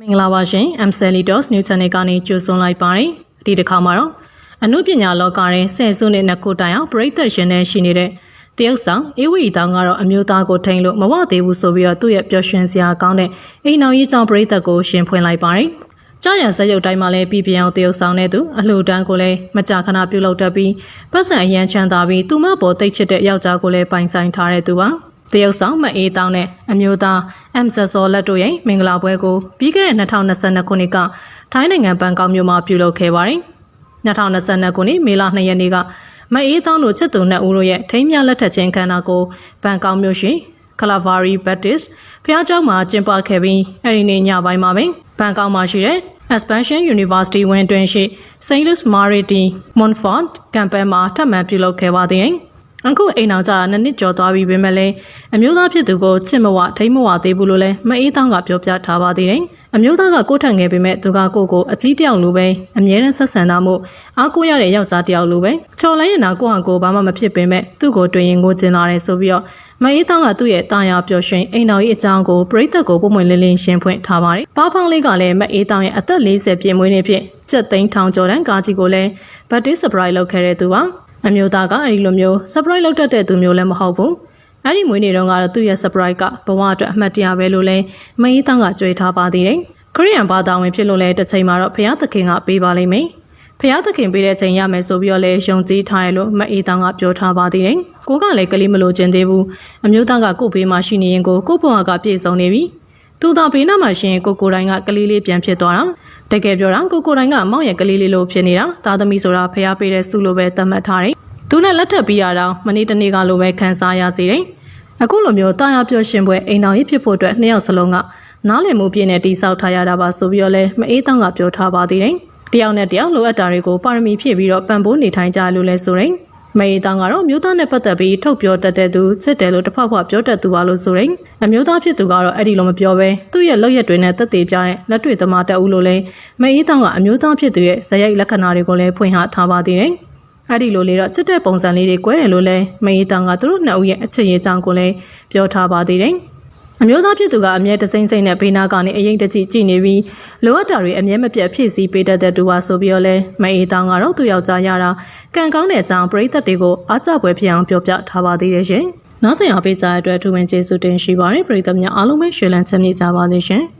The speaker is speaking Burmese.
မင်္ဂလာပါရှင် M Selitos New Channel ကနေကြိုဆိုလိုက်ပါတယ်ဒီတစ်ခါမှာတော့အမှုပညာလောကရဲ့ဆယ်စုနှစ်နှစ်ခုတိုင်အောင်ပြိသက်ရှင်နေရှိနေတဲ့တရုတ်ဆောင်အေဝီတောင်ကတော့အမျိုးသားကိုထိန်လို့မဝသေးဘူးဆိုပြီးတော့သူ့ရဲ့ပျော်ရွှင်စရာကောင်းတဲ့အိမ်တော်ကြီးကြောင့်ပြိသက်ကိုရှင်ဖွင့်လိုက်ပါတယ်ကြာရန်ဇက်ရုပ်တိုင်းမှာလည်းပြည်ပြောင်တရုတ်ဆောင်တဲ့သူအလှူဒန်းကိုလည်းမကြာခဏပြုလုပ်တတ်ပြီးပတ်စံအရန်ချမ်းသာပြီးသူမပေါ်တိတ်ချစ်တဲ့ယောက်ျားကိုလည်းပိုင်ဆိုင်ထားတဲ့သူပါ တရုတ်ဆောင်မအေးတောင်းတဲ့အမျိုးသားအမ်ဆာစောလက်တို့ရဲ့မင်္ဂလာပွဲကိုပြီးခဲ့တဲ့2022ခုနှစ်ကထိုင်းနိုင်ငံဘန်ကောက်မြို့မှာပြုလုပ်ခဲ့ပါတယ်။2022ခုနှစ်မေလ2ရက်နေ့ကမအေးတောင်းတို့ချစ်သူနှစ်ဦးတို့ရဲ့ထိမ်းမြလက်ထက်ချင်းခန္ဓာကိုဘန်ကောက်မြို့ရှိကလာဗာရီဘတ်တစ်ဖျားကျောင်းမှာကျင်းပခဲ့ပြီးအဲဒီနေ့ညပိုင်းမှာပဲဘန်ကောက်မှာရှိတဲ့ Expansion University ဝင်းတွင်ရှိ Saint Louis Marity Montfort ကမ်ပန်းမှာထပ်မံပြုလုပ်ခဲ့ပါသေးတယ်။ အခုအိမ်အောင်ကြနှစ်နှစ်ကျော်သွားပြီပဲမဲ့လည်းအမျိုးသားဖြစ်သူကိုချစ်မဝထိမ့်မဝသေးဘူးလို့လည်းမအေးတောင်းကပြောပြထားပါသေးတယ်။အမျိုးသားကကိုထန်ငယ်ပေမဲ့သူကကိုကိုအကြီးတယောက်လိုပဲအမြဲတမ်းဆက်ဆံတာမို့အားကိုးရတဲ့ယောက်ျားတယောက်လိုပဲချော်လဲရင်နာကိုဟန်ကိုဘာမှမဖြစ်ပေမဲ့သူ့ကိုတွေ့ရင်ငိုကျင်လာတယ်ဆိုပြီးတော့မအေးတောင်းကသူ့ရဲ့တာယာပျော်ရွှင်အိမ်တော်ကြီးအကြောင်းကိုပြိသက်ကိုပုံမှန်လင်းလင်းရှင်းဖွင့်ထားပါတယ်။ပါဖောင်းလေးကလည်းမအေးတောင်းရဲ့အသက်40ပြည့်မွေးနေ့ဖြစ်ကျက်သိန်းထောင်ကျော်တန်းကားကြီးကိုလည်းဘတ်တစ်ဆပရိုက်လုပ်ခဲ့တဲ့သူပါ။ အမျိုးသားကအဲဒီလိုမျိုး surprise လုပ်တတ်တဲ့သူမျိုးလည်းမဟုတ်ဘူးအဲ့ဒီမွေးနေ့တုန်းကတော့သူ့ရဲ့ surprise ကဘဝအတွက်အမှတ်တရပဲလို့လဲမအေးတောင်းကကြွေထားပါသေးတယ်ခရီးယန်ဘာသာဝင်ဖြစ်လို့လဲတစ်ချိန်မှာတော့ဖခင်သခင်ကပေးပါလိမ့်မယ်ဖခင်သခင်ပေးတဲ့ချိန်ရမယ်ဆိုပြီးတော့လဲယုံကြည်ထားရလို့မအေးတောင်းကပြောထားပါသေးတယ်ကိုကလည်းကလေးမလို့ကျင်သေးဘူးအမျိုးသားကကို့ဘေးမှာရှိနေရင်ကိုကို့ဘဝကပြည့်စုံနေပြီသူတော့ဘေးနားမှာရှင်ကိုကိုတိုင်းကကလေးလေးပြန်ဖြစ်သွားတာ တကယ်ပြောတာကိုကိုတိုင်းကမောင်ရဲ့ကလေးလေးလိုဖြစ်နေတာသားသမီးဆိုတာဖះပေးတဲ့စုလိုပဲသတ်မှတ်ထားတယ်သူနဲ့လက်ထပ်ပြီးရတော့မနေ့တနေ့ကလိုပဲခံစားရစေတယ်အခုလိုမျိုးတာယာပြောရှင်ပွဲအိမ်တော်ကြီးဖြစ်ဖို့အတွက်နှစ်ယောက်စလုံးကနားလည်မှုပြည့်နဲ့တိဆောက်ထားရတာပါဆိုပြီးတော့လဲမအေးတောင်းကပြောထားပါသေးတယ်တယောက်နဲ့တယောက်လိုအပ်တာတွေကိုပါရမီဖြည့်ပြီးတော့ပံ့ပိုးနေထိုင်ကြလို့လဲဆိုရင် မအေးတောင်းကတော့မျိုးသားနဲ့ပတ်သက်ပြီးထုတ်ပြောတတ်တဲ့သူစစ်တယ်လို့တစ်ဖက်ဖက်ပြောတတ်သူပါလို့ဆိုရင်အမျိုးသားဖြစ်သူကတော့အဲ့ဒီလိုမပြောဘဲသူ့ရဲ့လောက်ရက်တွေနဲ့တက်သေးပြတဲ့လက်တွေ့သမားတအူးလို့လဲမအေးတောင်းကအမျိုးသားဖြစ်သူရဲ့ဇယိုက်လက္ခဏာတွေကိုလည်းဖွင့်ဟထားပါသေးတယ်အဲ့ဒီလိုလေးတော့ချစ်တဲ့ပုံစံလေးတွေ꿰တယ်လို့လဲမအေးတောင်ကသူတို့နှစ်ဦးရဲ့အချစ်ရေးကြောင်းကိုလည်းပြောထားပါသေးတယ်။ အမျိုးသားဖြစ်သူကအမြဲတစိမ့်စိမ့်နဲ့ဘေးနာကနေအရင်တကြည့်ကြည့်နေပြီးလိုအပ်တာတွေအမြဲမပြတ်ဖြည့်ဆည်းပေးတတ်တဲ့သူပါဆိုပြီးတော့လဲမအေးတောင်ကတော့သူ့ယောက်ျားရတာကံကောင်းတဲ့အကြောင်းပရိသတ်တွေကိုအားကျပွဲဖြစ်အောင်ပြောပြထားပါသေးတယ်ရှင်။နောက်ဆက်အားပေးကြတဲ့အတွက်ထူးဝင်ကျေးဇူးတင်ရှိပါတယ်ပရိသတ်များအားလုံးပဲရှေ့လန်းချမ်းမြေ့ကြပါသေးရှင်။